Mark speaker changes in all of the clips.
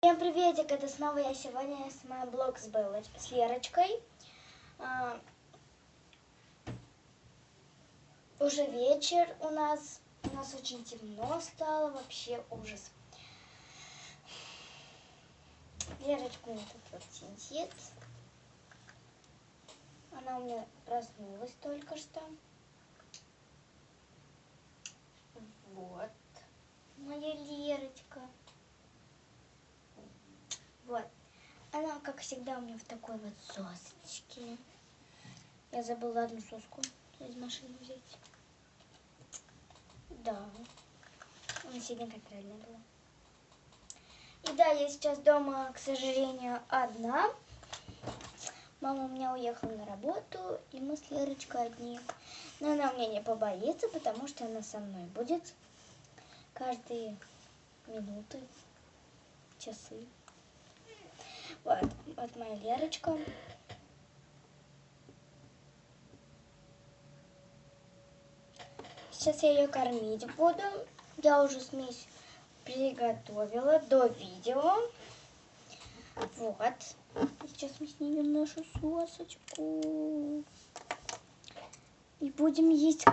Speaker 1: Всем приветик, это снова я сегодня снимаю блог с Беллой, с Лерочкой. А, уже вечер у нас, у нас очень темно стало, вообще ужас. Лерочка у меня тут вот сидит. Она у меня проснулась только что. Вот, моя Лерочка. Вот. Она, как всегда, у меня в такой вот сосочке. Я забыла одну соску из машины взять. Да. Она сегодня как правильно была. И да, я сейчас дома, к сожалению, одна. Мама у меня уехала на работу, и мы с Лерочкой одни. Но она у меня не побоится, потому что она со мной будет каждые минуты, часы. Вот, вот моя Лерочка. Сейчас я ее кормить буду. Я уже смесь приготовила до видео. Вот. Сейчас мы снимем нашу сосочку. И будем есть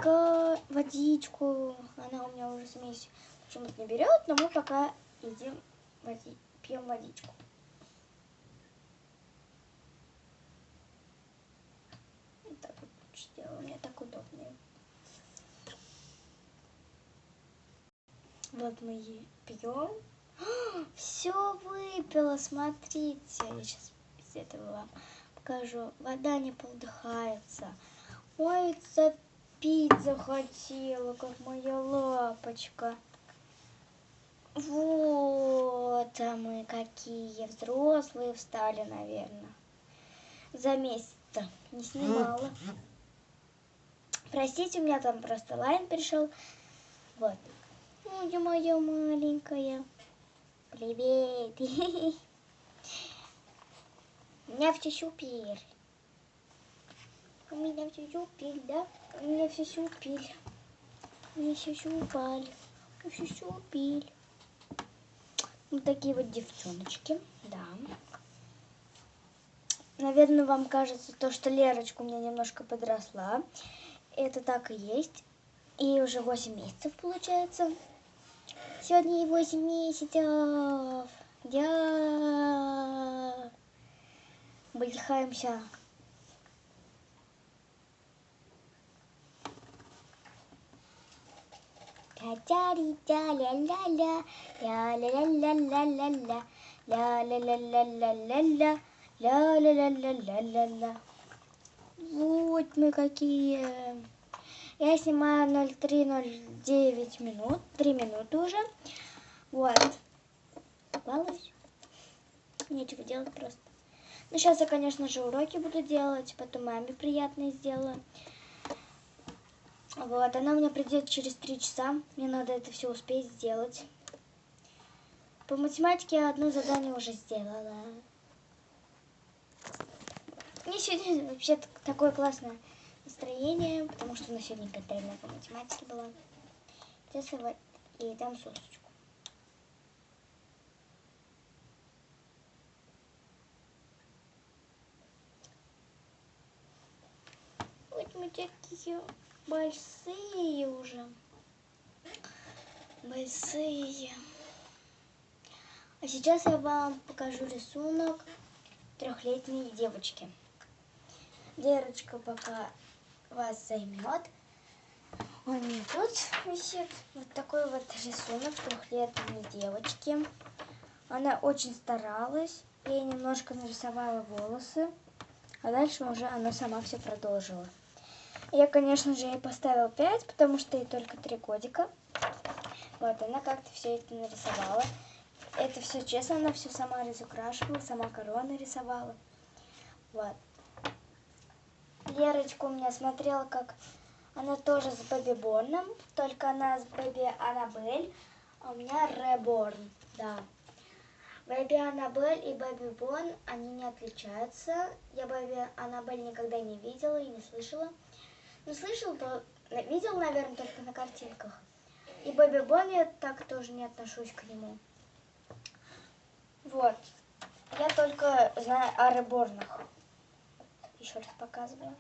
Speaker 1: водичку. Она у меня уже смесь почему-то не берет, но мы пока едим, пьем водичку. сделала, мне так удобнее. Вот мы пьем. Все выпила, смотрите. Я сейчас из этого вам покажу. Вода не полдыхается. Ой, запить захотела, как моя лапочка. Вот, а мы какие взрослые встали, наверное. За месяц-то не снимала. Простите, у меня там просто лайн пришел. Вот. Ой, моя маленькая. Привет. У меня все супер. У меня все супер, да? У меня все супер. Меня все супер. Все супер. Вот такие вот девчоночки, да. Наверное, вам кажется то, что Лерочка у меня немножко подросла. Это так и есть. И уже 8 месяцев получается. Сегодня ей 8 месяцев. Я выдыхаемся. Ля-ля-ля-ля, ля-ля-ля-ля, ля-ля-ля-ля-ля-ля, ля-ля-ля-ля-ля-ля-ля, ля-ля-ля-ля-ля-ля-ля. Вот мы какие. Я снимаю 03-09 минут, 3 минуты уже. Вот. Балуюсь. Нечего делать просто. Ну, сейчас я, конечно же, уроки буду делать, потом маме приятное сделаю. Вот, она у меня придет через 3 часа. Мне надо это все успеть сделать. По математике я одно задание уже сделала. Мне сегодня вообще такое классное настроение, потому что у нас сегодня контрольная по математике была. Сейчас я и дам сосочку. Вот мы такие большие уже. Большие. А сейчас я вам покажу рисунок трехлетней девочки. Лерочка пока вас займет. У меня тут висит вот такой вот рисунок трехлетней девочки. Она очень старалась. Я ей немножко нарисовала волосы. А дальше уже она сама все продолжила. Я, конечно же, ей поставила 5, потому что ей только 3 годика. Вот, она как-то все это нарисовала. Это все честно, она все сама разукрашивала, сама короны рисовала. Вот. Лерочка у меня смотрела, как она тоже с Бэби Борном, только она с Бэби Аннабель, а у меня Реборн, да. Бэби Аннабель и Бэби Бон, они не отличаются. Я Бэби Аннабель никогда не видела и не слышала. Ну, слышал, то видел, наверное, только на картинках. И Бэби Бон я так тоже не отношусь к нему. Вот. Я только знаю о реборнах. Еще раз показываю.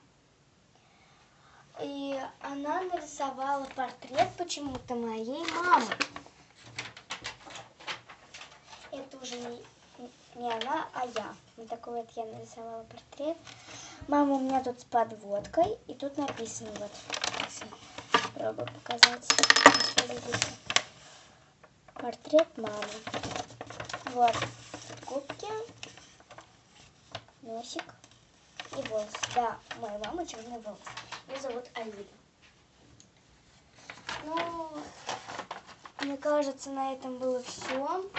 Speaker 1: И она нарисовала портрет почему-то моей мамы. Это уже не, не она, а я. Вот такой вот я нарисовала портрет. Мама у меня тут с подводкой. И тут написано вот. Попробую показать. Портрет мамы. Вот. Губки. Носик. И волосы. Да, у моей мамы черный волос. Ее зовут Алида. Ну, мне кажется, на этом было все.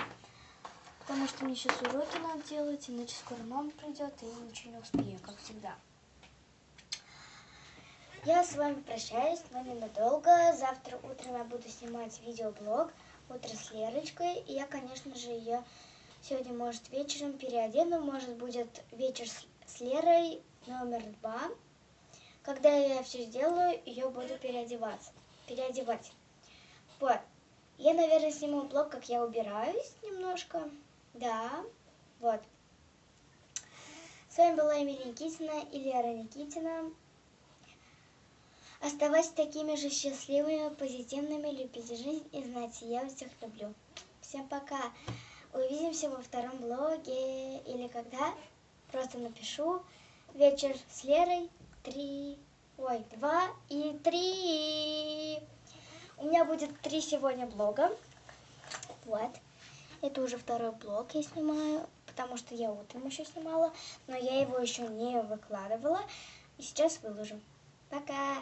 Speaker 1: Потому что мне сейчас уроки надо делать, иначе скоро мама придет, и я ничего не успею, как всегда. Я с вами прощаюсь, но ненадолго. Завтра утром я буду снимать видеоблог «Утро с Лерочкой». И я, конечно же, ее сегодня, может, вечером переодену. Может, будет вечер с Лерой номер два. Когда я все сделаю, ее буду переодеваться. Переодевать. Вот. Я, наверное, сниму блог, как я убираюсь немножко. Да, вот. С вами была Эмилия Никитина и Лера Никитина. Оставайтесь такими же счастливыми, позитивными, любите жизнь и знайте, я всех люблю. Всем пока. Увидимся во втором блоге или когда. Просто напишу. Вечер с Лерой. Три. Ой, два и три. У меня будет три сегодня блога. Вот. Это уже второй блог я снимаю, потому что я утром еще снимала, но я его еще не выкладывала. И сейчас выложу. Пока!